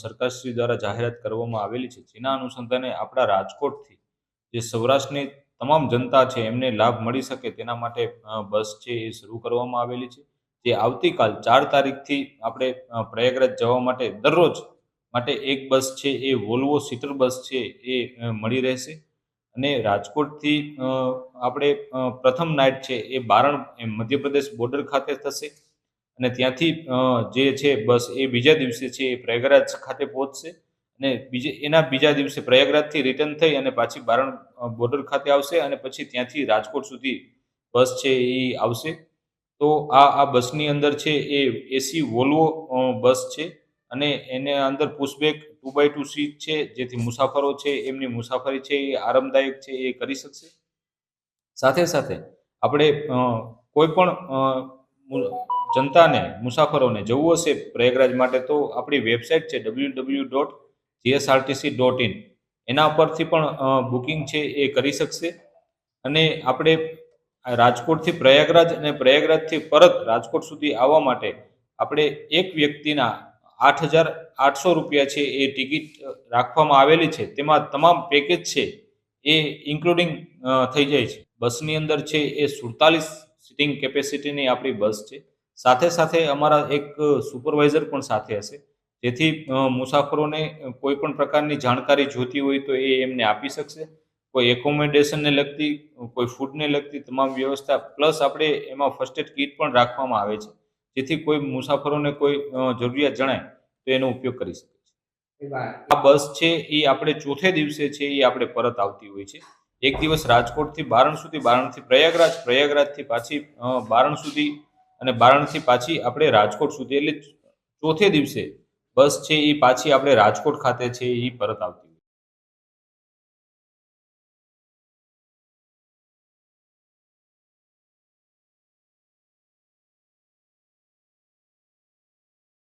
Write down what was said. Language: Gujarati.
સરકારશ્રી દ્વારા જાહેરાત કરવામાં આવેલી છે. જેના અનુસંધાને આપણા રાજકોટથી જે સૌરાષ્ટ્રની તમામ જનતા છે, એમને લાભ મળી શકે તેના માટે બસ છે એ શરૂ કરવામાં આવેલી છે. જે આવતીકાલ ચાર તારીખથી આપણે પ્રયાગરાજ જવા માટે દરરોજ માટે એક બસ છે એ વોલ્વો સીટર બસ છે એ મળી રહેશે. અને રાજકોટથી આપણે પ્રથમ નાઇટ છે એ બારણ મધ્યપ્રદેશ બોર્ડર ખાતે થશે. અને ત્યાંથી જે છે બસ એ બીજા દિવસે છે એ પ્રયાગરાજ ખાતે પહોંચશે અને બીજે, એના બીજા દિવસે પ્રયાગરાજથી રિટર્ન થઈ અને પાછી બારણ બોર્ડર ખાતે આવશે અને પછી ત્યાંથી રાજકોટ સુધી બસ છે એ આવશે. તો આ આ બસની અંદર છે એ એસી વોલ્વો બસ છે અને એને અંદર pushback two by two seat છે, જેથી મુસાફરો છે, એમની મુસાફરી છે એ આરામદાયક છે એ કરી શકશે. સાથે સાથે આપણે કોઈ પણ જનતાને, મુસાફરોને જવું હશે પ્રયાગરાજ માટે તો આપણી વેબસાઇટ છે W W dot GSRTC dot in એના પરથી પણ બુકિંગ છે એ કરી શકશે. અને આપણે રાજકોટથી પ્રયાગરાજ અને પ્રયાગરાજથી પરત રાજકોટ સુધી આવવા માટે આપણે એક વ્યક્તિના આઠ હજાર આઠસો રૂપિયા છે એ ટિકિટ રાખવામાં આવેલી છે. તેમાં તમામ પેકેજ છે એ ઇન્ક્લુડિંગ થઈ જાય છે. બસની અંદર છે એ સુડતાલીસ સિટિંગ કેપેસિટીની આપણી બસ છે. સાથે સાથે અમારા એક સુપરવાઇઝર પણ સાથે હશે. જેથી મુસાફરોને કોઈ પણ પ્રકારની જાણકારી જોતી હોય તો એ એમને આપી શકશે. કોઈ એકોમોડેશનને લગતી, કોઈ ફૂડને લગતી તમામ વ્યવસ્થા, પ્લસ આપણે એમાં ફર્સ્ટ એડ કીટ પણ રાખવામાં આવે છે. જેથી કોઈ મુસાફરોને કોઈ જરૂરિયાત જણાય, તો એનો ઉપયોગ કરી શકે આ બસ છે, એ આપણે ચોથે દિવસે છે, એ આપણે પરત આવતી હોય છે. એક દિવસ રાજકોટથી બારણ સુધી, બારણથી પ્રયાગરાજ, પ્રયાગરાજથી પાછી બારણ સુધી અને વારાણસી પાછી આપણે રાજકોટ સુધી, એટલે ચોથે દિવસે બસ છે એ પાછી આપણે રાજકોટ ખાતે છે એ પરત આવતી